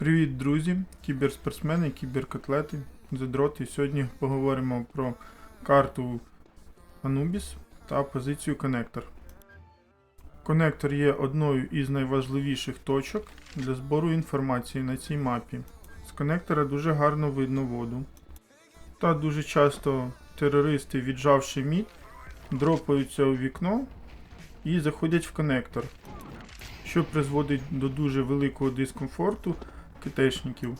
Привіт, друзі! Кіберспортсмени, кіберкотлети, задроти. Сьогодні поговоримо про карту Anubis та позицію коннектор. Коннектор є одною із найважливіших точок для збору інформації на цій мапі. З коннектора дуже гарно видно воду. Та дуже часто терористи, віджавши мід, дропаються у вікно і заходять в коннектор, що призводить до дуже великого дискомфорту китайшників.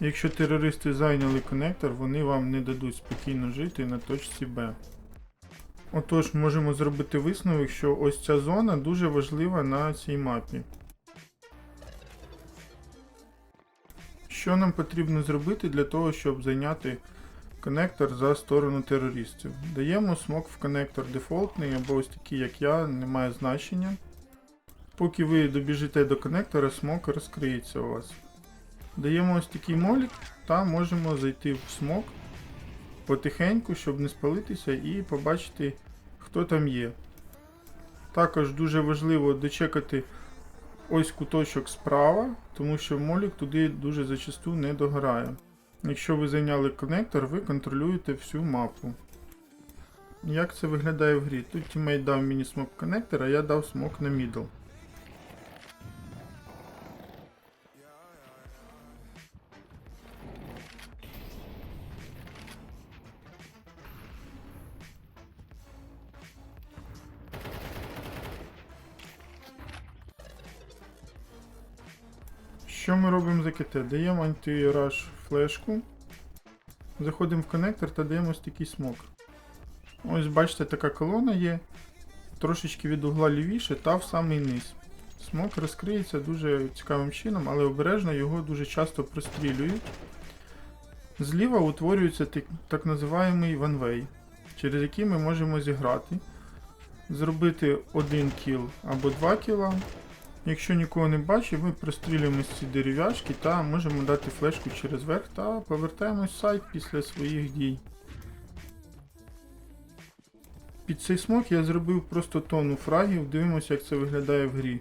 Якщо терористи зайняли коннектор, вони вам не дадуть спокійно жити на точці Б. Отож, можемо зробити висновок, що ось ця зона дуже важлива на цій мапі. Що нам потрібно зробити для того, щоб зайняти коннектор за сторону терористів? Даємо смок в коннектор дефолтний або ось такий, як я, не має значення. Поки ви добіжите до коннектора, смок розкриється у вас. Даємо ось такий молік та можемо зайти в смок потихеньку, щоб не спалитися і побачити, хто там є. Також дуже важливо дочекати ось куточок справа, тому що молік туди дуже зачасту не догорає. Якщо ви зайняли коннектор, ви контролюєте всю мапу. Як це виглядає в грі? Тут тімейт дав мені смок коннектор, а я дав смок на мідл. Що ми робимо за КТ? Даємо антираж флешку. Заходимо в коннектор та даємо ось такий смок. Ось бачите, така колона є. Трошечки від угла лівіше та в самий низ. Смок розкриється дуже цікавим чином, але обережно його дуже часто прострілюють. Зліва утворюється так, так називаємий ванвей, через який ми можемо зіграти, зробити один кіл або два кіла. Якщо нікого не бачить, ми прострілюємо ці дерев'яшки та можемо дати флешку через верх та повертаємось в сайт після своїх дій. Під цей смок я зробив просто тонну фрагів, дивимося, як це виглядає в грі.